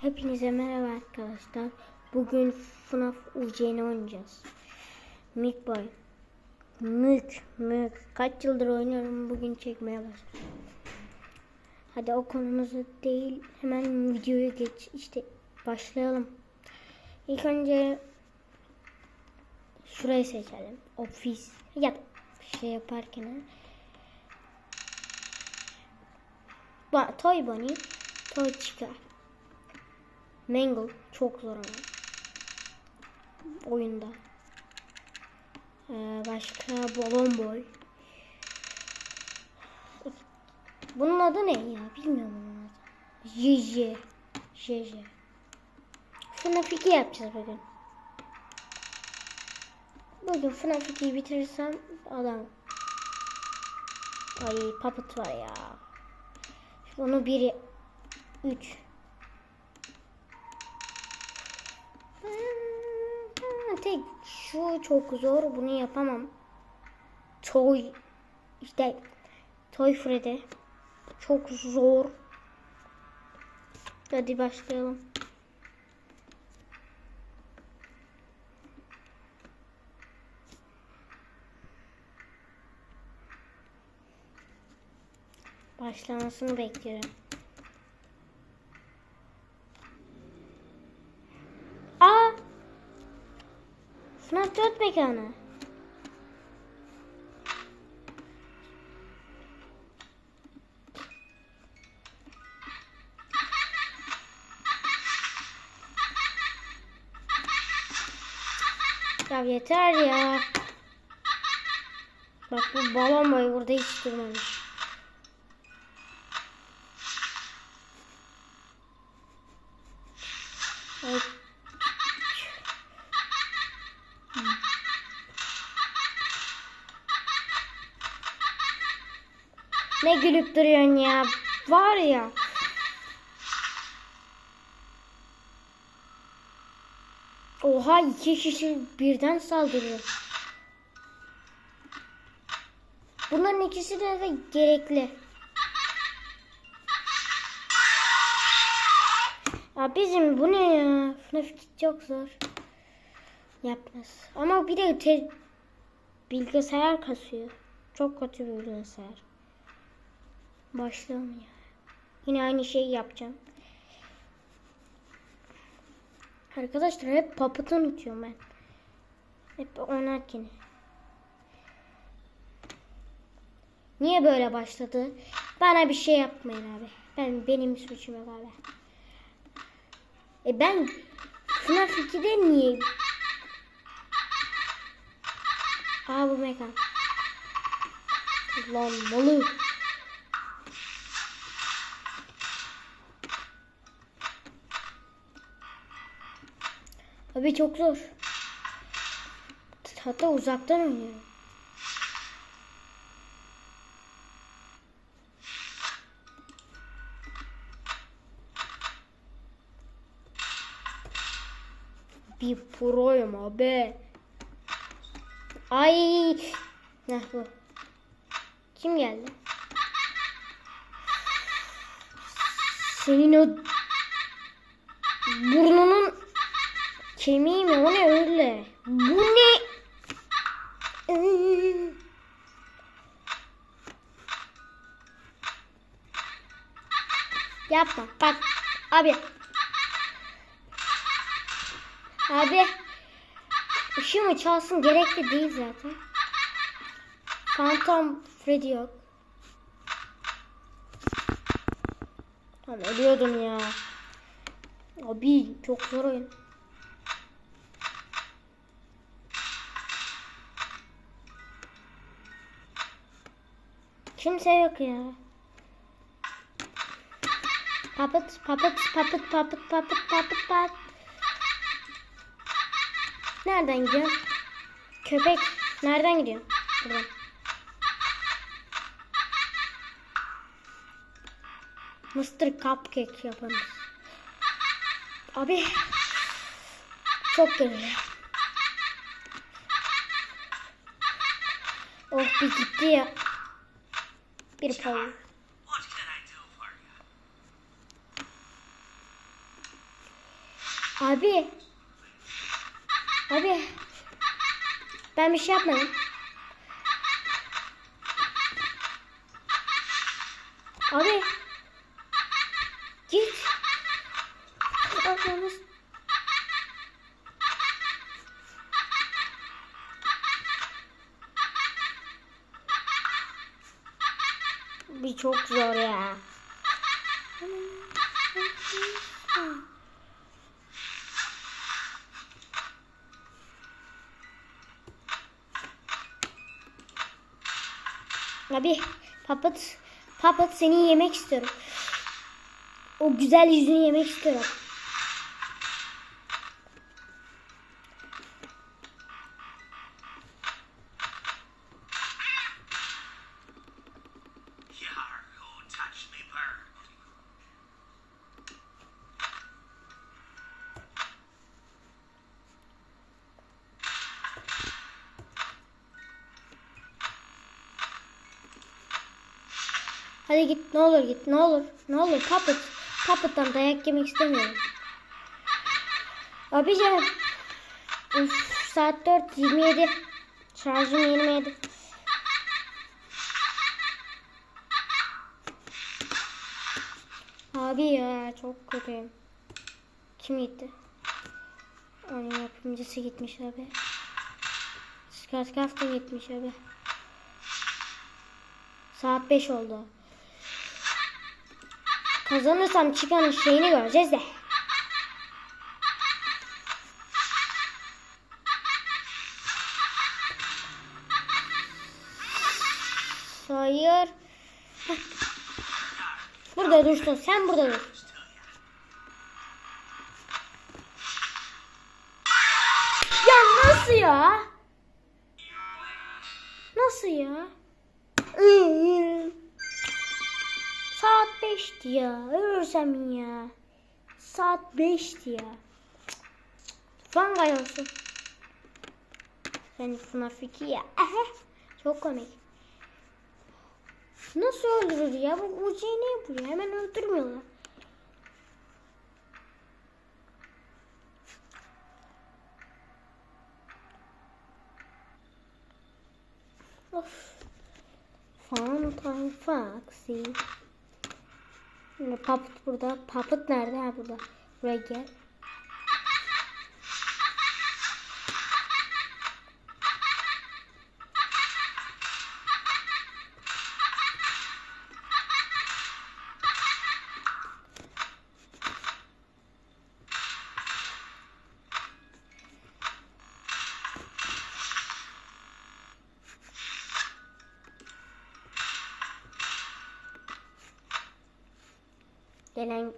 Hepinize merhaba arkadaşlar. Bugün FNAF UC'ni oynayacağız. Mük Boy. Mük, mük. Kaç yıldır oynuyorum bugün çekmeye başladım. Hadi o konumuzu değil hemen videoya geç işte başlayalım. İlk önce şurayı seçelim. Ofis. Yap. Şey yaparken. Ba Toy Bunny. Toy çıkar. Mangle çok zor ama. Oyunda. Ee, başka Balon Boy. Bunun adı ne ya? Bilmiyorum bunun adı. Jiji. Jiji. FNAF 2 yapacağız bugün. Bugün FNAF 2'yi bitirirsem adam. Ay puppet var ya. Onu biri 3 Tek şu çok zor. Bunu yapamam. Toy işte Toy Freddy çok zor. Hadi başlayalım. Başlamasını bekliyorum. Aa! 4 mekanı. Ya yeter ya. Bak bu balon boyu burada hiç durmamış. Ay, Ne gülüp duruyorsun ya? Var ya. Oha iki kişi birden saldırıyor. Bunların ikisi de, de gerekli. Ya bizim bu ne ya? FNAF çok zor. Yapmaz. Ama bir de bilgisayar kasıyor. Çok kötü bir bilgisayar. Başlayalım ya. Yine aynı şeyi yapacağım. Arkadaşlar hep papıtı unutuyorum ben. Hep oynarken. Niye böyle başladı? Bana bir şey yapmayın abi. Ben benim suçum yok abi. E ben FNAF 2'de niye? Aa bu mekan. Lan malı. Abi çok zor. Hatta uzaktan oynuyorum. Bir proyum abi. Ay. Ne bu? Kim geldi? Senin o burnunun Kemiği mi? O ne öyle? Bu ne? Yapma. Bak. Abi. Abi. Işığımı çalsın gerekli değil zaten. Phantom Freddy yok. Tamam ölüyordum ya. Abi çok zor oyun. Kimse yok ya. Papıt, papıt, papıt, papıt, papıt, papıt, pat. Nereden gidiyor? Köpek nereden gidiyor? Buradan. Mr. Cupcake yapalım. Abi çok geliyor. Oh bir gitti ya. Bir you? Abi. Abi. Ben bir şey yapmadım. Abi. Bir çok zor ya. Abi papat papat seni yemek istiyorum. O güzel yüzünü yemek istiyorum. Hadi git ne olur git ne olur ne olur papat papattan dayak yemek istemiyorum. Abicim Uf, saat 4 27 şarjım 27 Abi ya çok kötüyüm. Kim gitti? Onun yapımcısı gitmiş abi. Skarskaft da gitmiş abi. Saat 5 oldu. Kazanırsam çıkanın şeyini göreceğiz de. Hayır. Burada dursun. Sen burada dur. Ya nasıl ya? Nasıl ya? Saat 5'ti ya. Ölürsem ya. Saat 5'ti ya. Fangay olsun. Sen FNAF 2 ya. Ehe. Çok komik. Nasıl öldürür ya? Bu Uzi'yi ne yapıyor? Hemen öldürmüyorlar. Of. Fountain Foxy. Puppet burada. Puppet nerede? Ha burada. Buraya gel. Gelen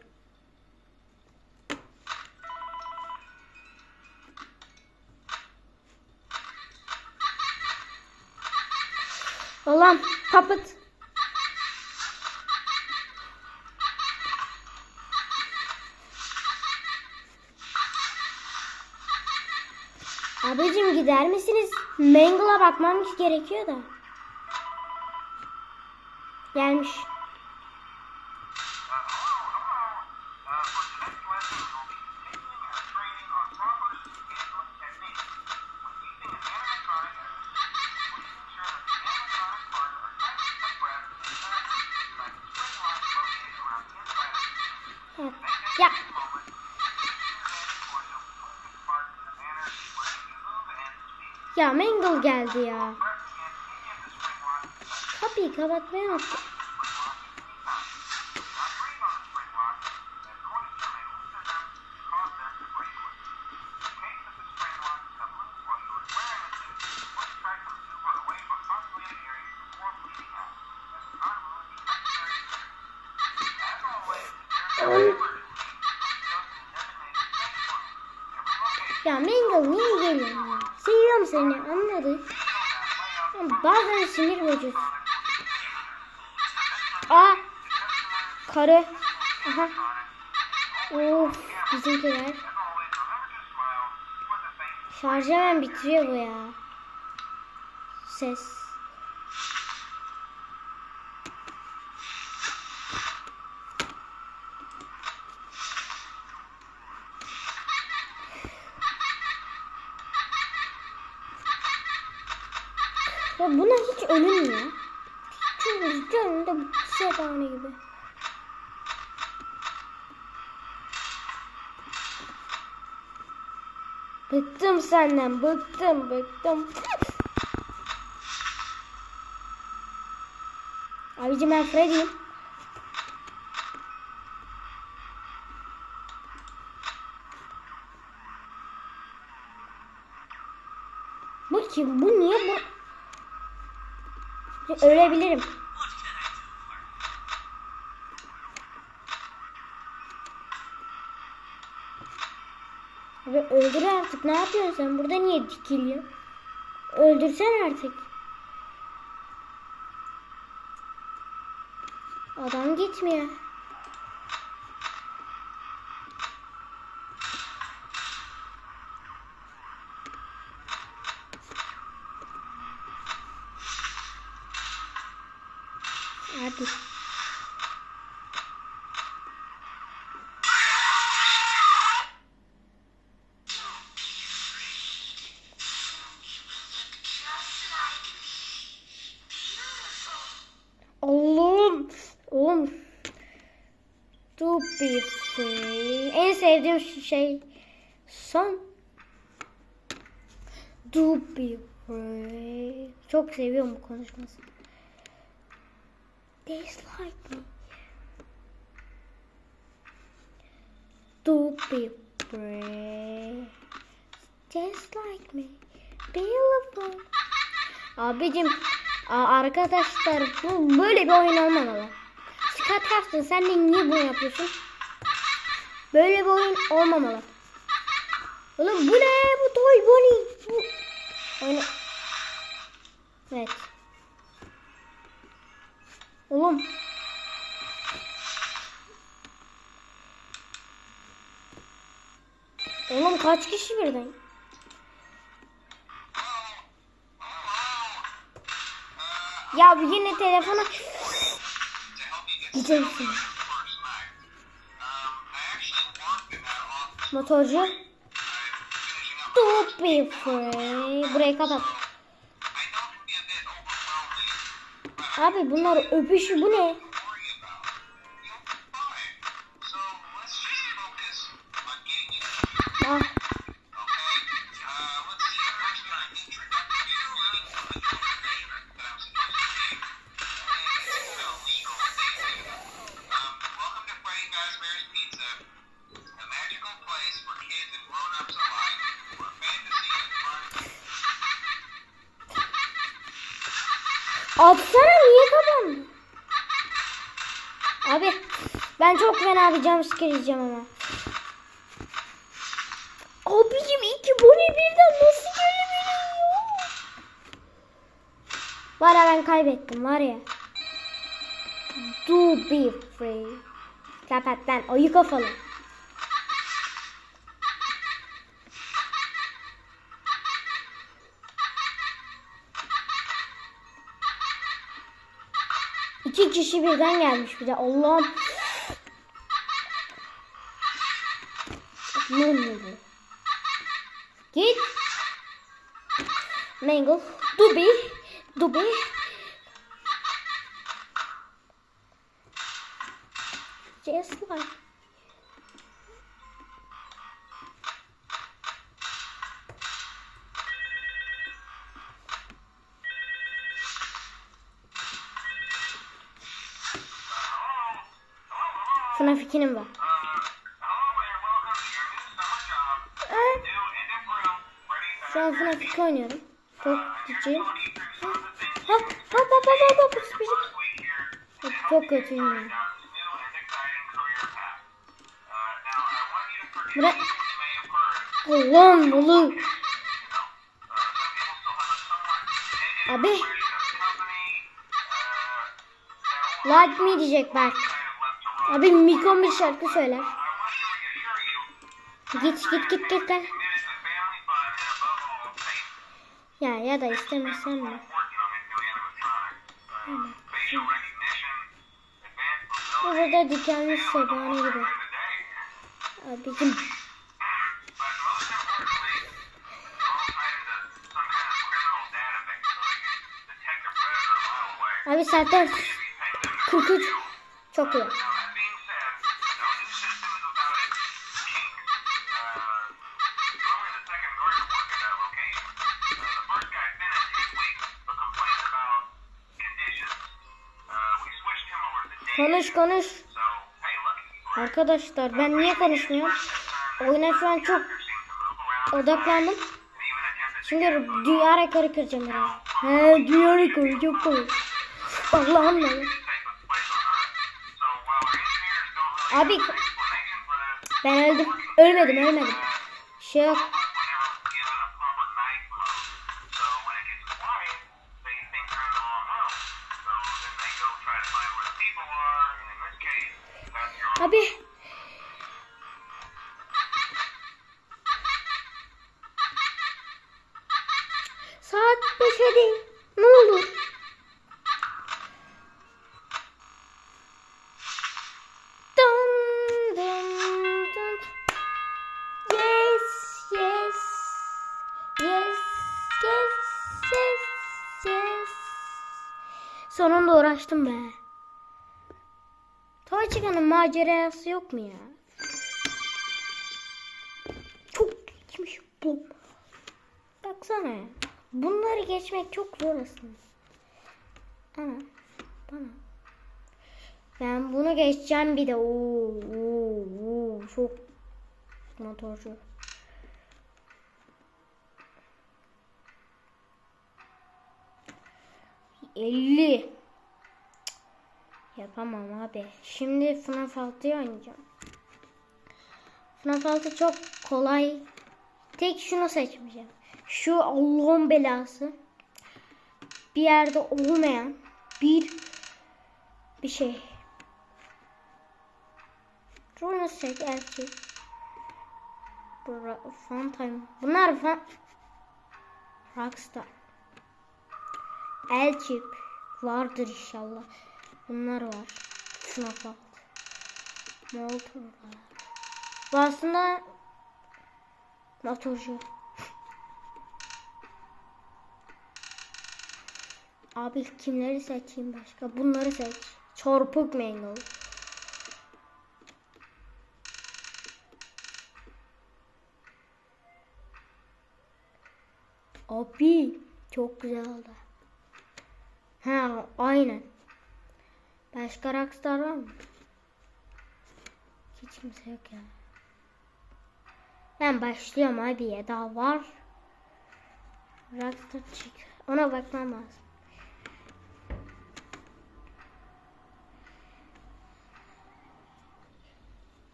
Ulan Puppet. Abicim gider misiniz? Mangle'a bakmam gerekiyor da. Gelmiş. Geldi ya. Kapıyı kapatmayı unuttum. Ya Mangle niye geliyor ya? Seviyorum seni anladık. Bazen sinir bozuyorsun. Aa! Karı. Aha. Of bizimkiler. Şarjı hemen bitiriyor bu ya. Ses. Ya hiç ölünmüyor. Çünkü canında sebane gibi. Bıktım senden, bıktım, bıktım. Abicim ben Freddy'yim. Bu kim? Bu niye bu? Ölebilirim. Öldür artık. Ne yapıyorsun sen? Burada niye dikiliyor? Öldürsen artık. Adam gitmiyor. To be free. En sevdiğim şey son. To be free. Çok seviyorum bu konuşmasını. Dislike me. To be free. Just like me. Beautiful. Abicim arkadaşlar bu böyle bir oyun olmamalı. Scott Hafton sen de niye bunu yapıyorsun? Böyle bir oyun olmamalı. Oğlum bu ne? Bu Toy Bonnie. Bu... Oyunu... Evet. Oğlum. Oğlum kaç kişi birden? Ya yine telefona gideceksin. Motorcu. To be free. Burayı kapat. Abi bunlar öpüşü bu ne? Jumpscare yiyeceğim ama. Abicim iki boni birden nasıl gelebiliyor? Var ben kaybettim var ya. Do be free. Kapat lan ayı kafalı. İki kişi birden gelmiş bir de Allah'ım. Bu? Git. Mango. Dubi. Dubi. Just like. FNAF 2'nin var. Oynuyorum. Çok hop hop hop hop hop bir şey. Hop, Çok kötüyüm. Bırak. Allah'ım oğlum. Abi. Like me diyecek bak. Abi Mikon bir şarkı söyler. Git git git git lan. Ya ya da istemezsen mi? Burada dikenli sebane gibi. Abicim. saatler 43 çok iyi. Konuş konuş. Arkadaşlar ben niye konuşmuyorum? Oyuna şu an çok odaklandım. Şimdi dünya rekoru kıracağım biraz. He dünya rekoru çok komik. Allah'ım ya. Abi ben öldüm. Ölmedim ölmedim. Şey yok. Abi. Saat 5'e değil. Ne olur. Dum, dum, dum. Yes, yes. Yes, yes, yes, yes. Sonunda uğraştım be. Toy çıkanın macerası yok mu ya? Çok geçmiş bu. Baksana. Bunları geçmek çok zor aslında. Ana. Bana. Ben bunu geçeceğim bir de. Oo, oo, oo, çok motorcu. Elli. Yapamam abi. Şimdi FNAF 6'yı oynayacağım. FNAF 6 çok kolay. Tek şunu seçmeyeceğim. Şu Allah'ın belası. Bir yerde olmayan bir bir şey. Şunu seç erkek. Bura, fun time. Bunlar fun. Rockstar. El chip vardır inşallah. Bunlar var. Şuna bak. Molotov var. Bu aslında motorcu. Abi kimleri seçeyim başka? Bunları seç. Main olur. Abi çok güzel oldu. Ha aynen. Başka rockstar var mı? Hiç kimse yok ya. Ben başlıyorum abi ya daha var. Rockstar çık. Ona bakmam lazım.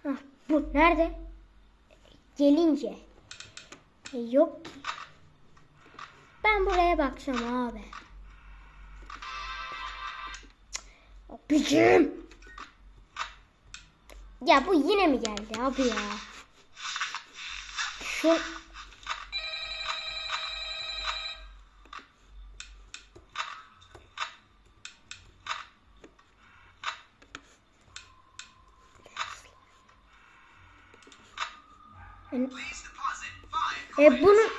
Hah, bu nerede? Gelince. E, yok ki. Ben buraya bakacağım abi. Abicim. Ya bu yine mi geldi abi ya? Şu E bunu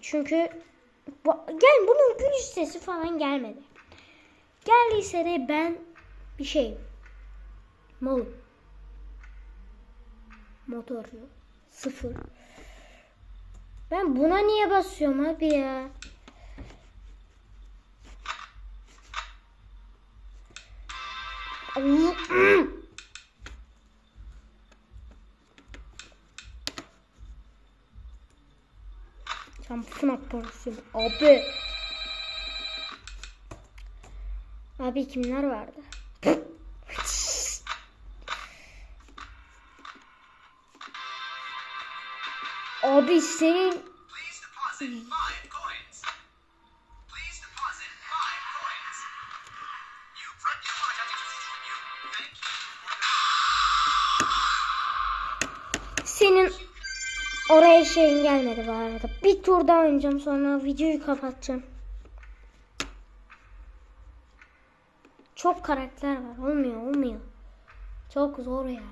Çünkü gel bunun gülüş sesi falan gelmedi. Geldiyse de ben bir şey malım. Motor. Sıfır. Ben buna niye basıyorum abi ya? FNAF parasın abi. Abi kimler vardı? Abi senin oraya şeyin gelmedi bu arada. Bir tur daha oynayacağım sonra videoyu kapatacağım. çok karakter var. Olmuyor olmuyor. Çok zor ya.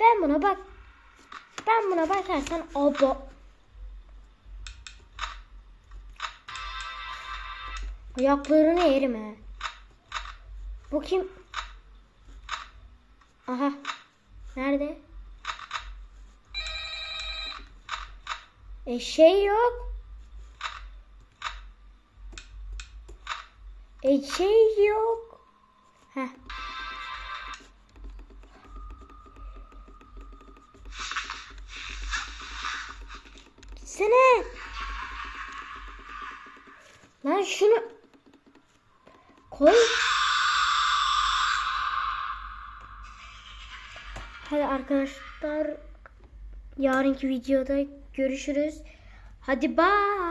Ben buna bak. Ben buna bakarsan aba. Ayaklarını yerim he. Bu kim? Aha. Nerede? E şey yok. E şey yok. Yarınki videoda görüşürüz. Hadi bye.